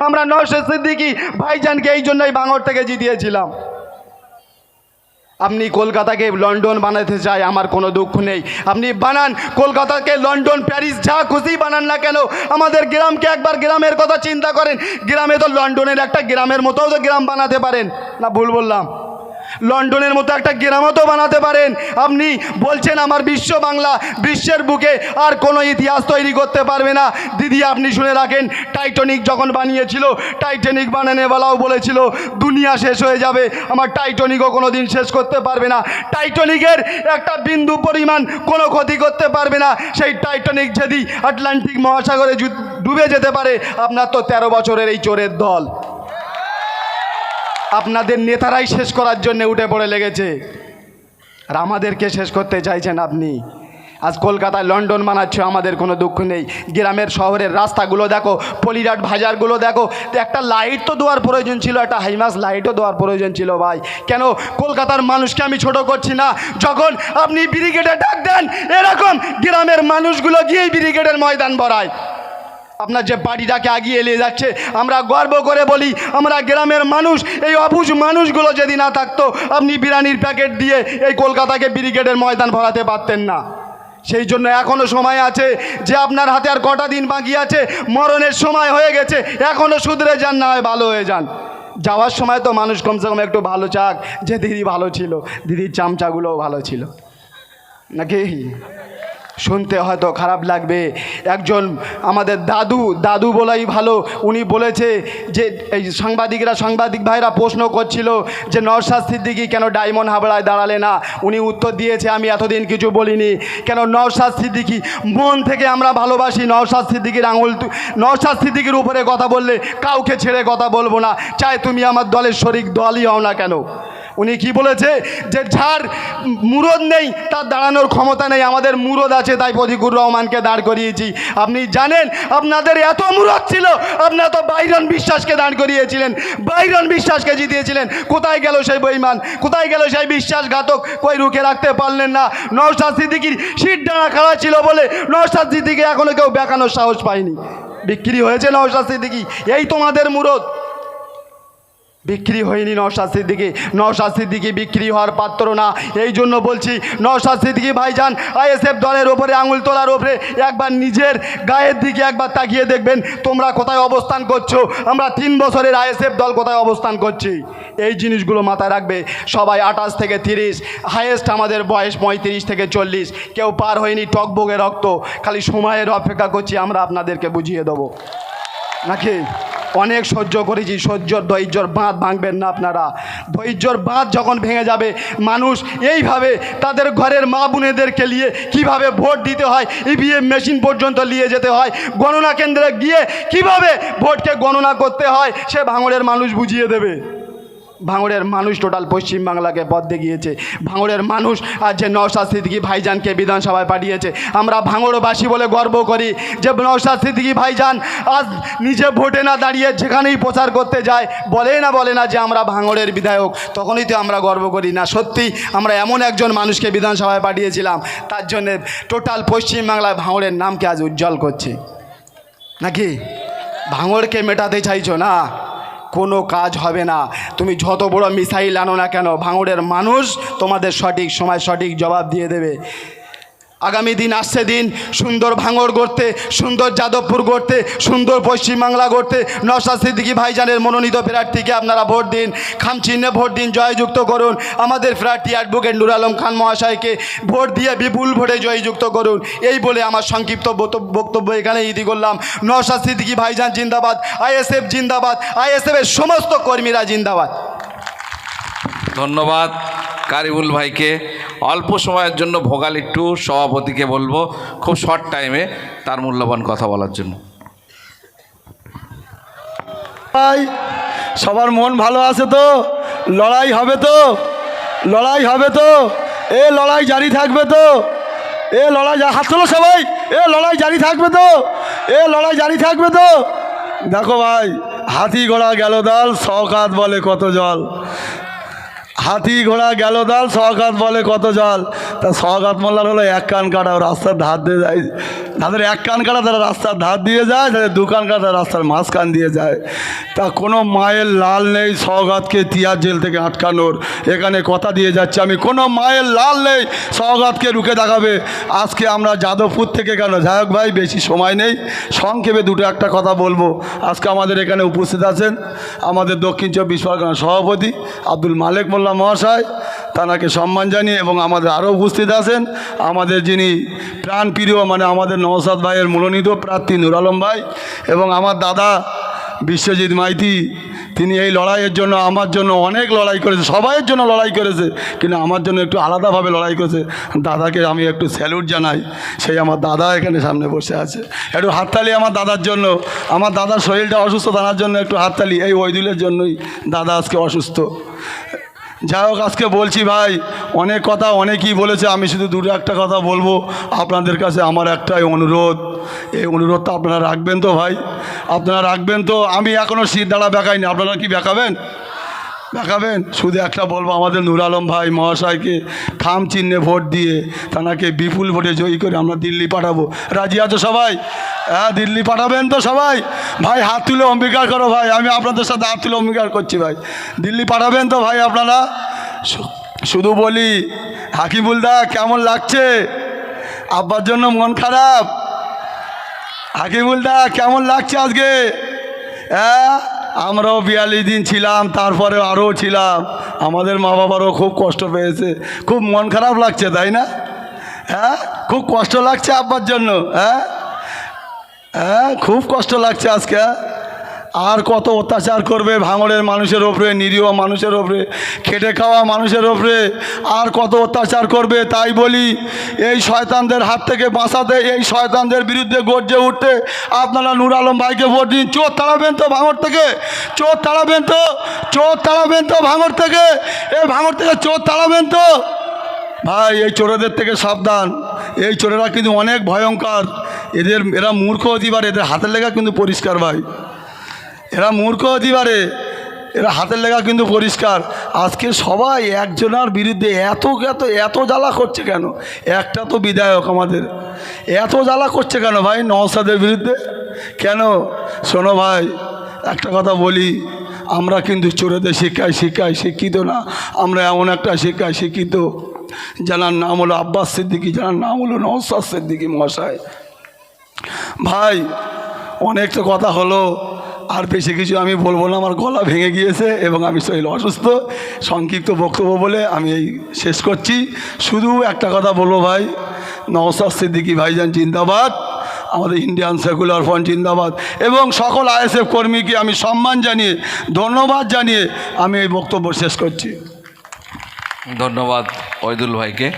আমরা নশে সিদ্দিকি ভাইজানকে এই জন্যই বাঙর থেকে জিতিয়েছিলাম। আপনি কলকাতাকে লন্ডন বানাতে চাই, আমার কোনো দুঃখ নেই। আপনি বানান, কলকাতাকে লন্ডন, প্যারিস, যা খুশি বানান না কেন, আমাদের গ্রামকে একবার গ্রামের কথা চিন্তা করেন। গ্রামে তো লন্ডনের একটা গ্রামের মতোও তো গ্রাম বানাতে পারেন। না, ভুল বললাম। লন্ডনের মতো একটা গ্রামও বানাতে পারেন। আপনি বলছেন আমার বিশ্ব বাংলা, বিশ্বের বুকে আর কোনো ইতিহাস তৈরি করতে পারবে না। দিদি, আপনি শুনে রাখেন টাইটনিক যখন বানিয়েছিল টাইটানিক বানানোওয়ালাও বলেছিল, দুনিয়া শেষ হয়ে যাবে। আমার টাইটনিকও কোনো দিন শেষ করতে পারবে না। টাইটনিকের একটা বিন্দু পরিমাণ কোনো ক্ষতি করতে পারবে না। সেই টাইটানিক যদি আটলান্টিক মহাসাগরে ডুবে যেতে পারে, আপনার তো তেরো বছরের এই চোরের দল। আপনাদের নেতারাই শেষ করার জন্য উঠে পড়ে লেগেছে। আর আমাদেরকে শেষ করতে চাইছেন আপনি। আজ কলকাতায় লন্ডন বানাচ্ছে আমাদের কোনো দুঃখ নেই। গ্রামের শহরের রাস্তাগুলো দেখো, পলিরাট বাজারগুলো দেখো। একটা লাইট তো দেওয়ার প্রয়োজন ছিল, একটা হাইমাস লাইটও দেওয়ার প্রয়োজন ছিল ভাই। কেন কলকাতার মানুষকে আমি ছোট করছি না? যখন আপনি ব্রিগেডে ডাক দেন, এরকম গ্রামের মানুষগুলো গিয়েই ব্রিগেডের ময়দান ভরায়। আপনার যে বাড়িটাকে আগিয়ে এলিয়ে যাচ্ছে, আমরা গর্ব করে বলি, আমরা গ্রামের মানুষ, এই অবুজ মানুষগুলো যদি না থাকতো, আপনি বিরিয়ানির প্যাকেট দিয়ে এই কলকাতাকে ব্রিগেডের ময়দান ভরাতে পারতেন না। সেই জন্য এখনও সময় আছে যে আপনার হাতে আর কটা দিন বাকি আছে, মরণের সময় হয়ে গেছে এখনও শুধরে যান, না হয় ভালো হয়ে যান। যাওয়ার সময় তো মানুষ কমসে কম একটু ভালো চাক, যে দিদি ভালো ছিল, দিদির চামচাগুলোও ভালো ছিল। নাকি? শুনতে হয়তো খারাপ লাগবে। একজন আমাদের দাদু দাদু বলাই ভালো, উনি বলেছে যে, এই সাংবাদিকরা, সাংবাদিক ভাইরা প্রশ্ন করছিল যে, নওশাদ সিদ্দিকি কেন ডায়মন্ড হাবড়ায় দাঁড়ালে না? উনি উত্তর দিয়েছে, আমি এতদিন কিছু বলিনি। কেন নওশাদ সিদ্দিকি, মন থেকে আমরা ভালোবাসি, নওশাদ সিদ্দিকির আঙুল নওশাদ সিদ্দিকির উপরে কথা বললে কাউকে ছেড়ে কথা বলব না। চাই তুমি আমার দলের শরিক দলই হও না কেন? উনি কি বলেছে? যে যার মুরদ নেই, তার দাঁড়ানোর ক্ষমতা নেই, আমাদের মুরদ আছে, তাই প্রতিকুর রহমানকে দাঁড় করিয়েছি। আপনি জানেন, আপনাদের এত মুরদ ছিল, আপনারা তো বাইরন বিশ্বাসকে দাঁড় করিয়েছিলেন। বাইরন বিশ্বাসকে জিতিয়েছিলেন। কোথায় গেল সেই বইমান? কোথায় গেল সেই বিশ্বাসঘাতক? কই রুখে রাখতে পারলেন না। নওশাদ সিদ্দিকির সিট ডানা খাড়া ছিল বলে নওশাদ সিদ্দিকি এখনও কেউ বেকানোর সাহস পায়নি। বিক্রি হয়েছে নওশাদ সিদ্দিকি। এই তোমাদের মুরদ। বিক্রি হয়নি নওশাদ সিদ্দিকি। নওশাদ সিদ্দিকি বিক্রি হওয়ার পাত্র না। এই জন্য বলছি, নওশাদ সিদ্দিকি ভাইজান, আইএসএফ দলের ওপরে আঙুল তোলার ওপরে একবার নিজের গায়ের দিকে একবার তাকিয়ে দেখবেন, তোমরা কোথায় অবস্থান করছ? আমরা তিন বছরের আইএসএফ দল কোথায় অবস্থান করছি? এই জিনিসগুলো মাথায় রাখবে। সবাই আঠাশ থেকে তিরিশ হায়েস্ট আমাদের বয়স পঁয়ত্রিশ থেকে চল্লিশ। কেউ পার হয়নি, টকবগে রক্ত। খালি সময়ের অপেক্ষা করছি, আমরা আপনাদেরকে বুঝিয়ে দেবো। নাকি? অনেক সহ্য করেছি, সহ্যর ধৈর্যর বাঁধ ভাঙবেন না আপনারা। ধৈর্যর বাঁধ যখন ভেঙে যাবে, মানুষ এইভাবে তাদের ঘরের মা বোনেদেরকে নিয়ে কীভাবে ভোট দিতে হয় ইভিএম মেশিন পর্যন্ত নিয়ে যেতে হয়, গণনা কেন্দ্রে গিয়ে কীভাবে ভোটকে গণনা করতে হয়, সে ভাঙড়ের মানুষ বুঝিয়ে দেবে। ভাঙড়ের মানুষ টোটাল পশ্চিমবাংলাকে পথ দেখিয়েছে। ভাঙড়ের মানুষ আজ যে নওশাদ সিদ্দিকি ভাইজানকে বিধানসভায় পাঠিয়েছে। আমরা ভাঙড়বাসী বলে গর্ব করি যে নওশাদ সিদ্দিকি ভাইজান আজ নিজে ভোটে না দাঁড়িয়ে যেখানেই প্রচার করতে যায়, বলে না বলে না যে আমরা ভাঙড়ের বিধায়ক। তখনই তো আমরা গর্ব করি না। সত্যি আমরা এমন একজন মানুষকে বিধানসভায় পাঠিয়েছিলাম, তার জন্যে টোটাল পশ্চিমবাংলায় ভাঙড়ের নামকে আজ উজ্জ্বল করছে। নাকি? ভাঙড়কে মেটাতে চাইছো না? কোনো কাজ হবে না। তুমি যত বড় মিসাইল আনো না কেন, ভাঙড়ের মানুষ তোমাদের সঠিক সময় সঠিক জবাব দিয়ে দেবে। আগামী দিন আসছে দিন সুন্দর ভাঙড় গড়তে, সুন্দর যাদবপুর গড়তে, সুন্দর পশ্চিমবাংলা গড়তে নশাদ সিদ্দিকি ভাইজানের মনোনীত প্রার্থীকে আপনারা ভোট দিন খাম চিহ্নে ভোট দিন, জয়যুক্ত করুন। আমাদের প্রার্থী অ্যাডভোকেট নুর আলম খান মহাশয়কে ভোট দিয়ে বিপুল ভোটে জয়যুক্ত করুন। এই বলে আমার সংক্ষিপ্ত বক্ত- বক্তব্য এখানে ইতি করলাম। নশাদ সিদ্দিকি ভাইজান জিন্দাবাদ, আইএসএফ জিন্দাবাদ, আইএসএফের সমস্ত কর্মীরা জিন্দাবাদ। ধন্যবাদ কারিবুল ভাইকে। অল্প সময়ের জন্য ভোগাল একটু সভাপতিকে বলব, খুব শর্ট টাইমে তার মূল্যবান কথা বলার জন্য। সবার মন ভালো আছে তো? লড়াই হবে তো? লড়াই হবে তো? এ লড়াই জারি থাকবে তো? এ লড়াই হাত তোলো সবাই! এ লড়াই জারি থাকবে তো? এ লড়াই জারি থাকবে তো? দেখো ভাই, হাতি ঘোড়া গেল দল সকাত বলে কত জল। হাতি ঘোড়া গেল দাল সগাত বলে কত জল? তা সগাত মোল্লার হলো এক কান কাটা রাস্তার ধার দিয়ে যায়। তাদের এক কান কাটা, তারা রাস্তার ধার দিয়ে যায়, তাদের দু কান কাটা রাস্তার মাঝখান দিয়ে যায়। তা কোনো মায়ের লাল নেই সগাতকে তিয়ার জেল থেকে আটকানোর। এখানে কথা দিয়ে যাচ্ছে আমি, কোনো মায়ের লাল নেই সগাতকে রুখে দেখাবে। আজকে আমরা যাদবপুর থেকে কেন? যাই হোক ভাই, বেশি সময় নেই। সংক্ষেপে দুটো একটা কথা বলব। আজকে আমাদের এখানে উপস্থিত আছেন আমাদের দক্ষিণ চব্বিশ পরগনার সভাপতি আব্দুল মালেক মোল্লা মহাশয়, তানাকে সম্মান জানিয়ে এবং আমাদের আরও উপস্থিত আছেন। আমাদের যিনি প্রাণপ্রিয় মানে আমাদের নওসাদ ভাইয়ের মনোনীত প্রার্থী নুর আলম ভাই এবং আমার দাদা বিশ্বজিৎ মাইতি, তিনি এই লড়াইয়ের জন্য আমার জন্য অনেক লড়াই করেছে, সবাইয়ের জন্য লড়াই করেছে, কিন্তু আমার জন্য একটু আলাদাভাবে লড়াই করেছে। দাদাকে আমি একটু স্যালুট জানাই, সেই আমার দাদা এখানে সামনে বসে আছে। একটু হাততালি আমার দাদার জন্য, আমার দাদার শরীরটা অসুস্থ, তার জন্য একটু হাততালি, এই ওইদুলের জন্যই দাদা আজকে অসুস্থ। যাই হোক, আজকে বলছি ভাই, অনেক কথা অনেকেই বলেছে, আমি শুধু দুটো একটা কথা বলব। আপনাদের কাছে আমার একটাই অনুরোধ, এই অনুরোধটা আপনারা রাখবেন তো ভাই? আপনারা রাখবেন তো, আমি এখনও দাঁড়া বেঁকাইনি, আপনারা কি বেকাবেন? দেখাবেন শুধু একটা বলব, আমাদের নুর আলম ভাই মহাশয়কে খাম চিহ্নে ভোট দিয়ে তানাকে বিপুল ভোটে জয়ী করে আমরা দিল্লি পাঠাবো। রাজি আছো সবাই? হ্যাঁ দিল্লি পাঠাবেন তো সবাই? ভাই, হাত তুলে অঙ্গীকার করো ভাই, আমি আপনাদের সাথে হাত তুলে অঙ্গীকার করছি ভাই। দিল্লি পাঠাবেন তো ভাই আপনারা? শুধু বলি হাকিবুলদা কেমন লাগছে? আব্বার জন্য মন খারাপ? হাকিমুলদা কেমন লাগছে আজকে? হ্যাঁ? আমরাও বিয়াল্লিশ দিন ছিলাম তারপরে আরও ছিলাম। আমাদের মা বাবারও খুব কষ্ট পেয়েছে। খুব মন খারাপ লাগছে, তাই না? হ্যাঁ? খুব কষ্ট লাগছে আব্বার জন্য হ্যাঁ? হ্যাঁ? খুব কষ্ট লাগছে আজকে? আর কত অত্যাচার করবে ভাঙড়ের মানুষের ওপরে, নিরীহ মানুষের ওপরে, খেটে খাওয়া মানুষের ওপরে, আর কত অত্যাচার করবে তাই বলি, এই শয়তানদের হাত থেকে বাঁচাতে, এই শয়তানদের বিরুদ্ধে গর্জে উঠতে আপনারা নূর আলম ভাইকে ভোট দিন। চোর তাড়াবেন তো ভাঙড় থেকে, চোর তাড়াবেন তো, চোর তাড়াবেন তো ভাঙড় থেকে এই ভাঙড় থেকে চোর তাড়াবেন তো। ভাই, এই চোরেদের থেকে সাবধান, এই চোরেরা কিন্তু অনেক ভয়ঙ্কর, এদের, এরা মূর্খ পারে এদের হাতের লেখা কিন্তু পরিষ্কার ভাই। এরা মূর্খ হতে পারে। এরা হাতের লেখা কিন্তু পরিষ্কার। আজকে সবাই একজনার বিরুদ্ধে এত এত এত জ্বালা করছে কেন? একটা তো বিধায়ক আমাদের। এত জ্বালা করছে কেন ভাই নওসাদের বিরুদ্ধে? কেন? শোনো ভাই, একটা কথা বলি, আমরা কিন্তু চোরেদের শিক্ষায় শিক্ষায় শিক্ষিত না। আমরা এমন একটা শিক্ষায় শিক্ষিত, যার নাম হলো আব্বাস সিদ্দিকি, যার নাম হলো নওসাদ সিদ্দিকি মহাশয়। ভাই, অনেক তো কথা হলো। আর বেশি কিছু আমি বলব না, আমার গলা ভেঙে গিয়েছে এবং আমি শরীর অসুস্থ। সংক্ষিপ্ত বক্তব্য বলে আমি এই শেষ করছি। শুধু একটা কথা বলব ভাই নওসাদ সিদ্দিকি ভাইজান জিন্দাবাদ, আমাদের ইন্ডিয়ান সেকুলার ফ্রন্ট জিন্দাবাদ, এবং সকল আইএসএফ কর্মীকে আমি সম্মান জানিয়ে, ধন্যবাদ জানিয়ে আমি এই বক্তব্য শেষ করছি। ধন্যবাদ ওইদুল ভাইকে।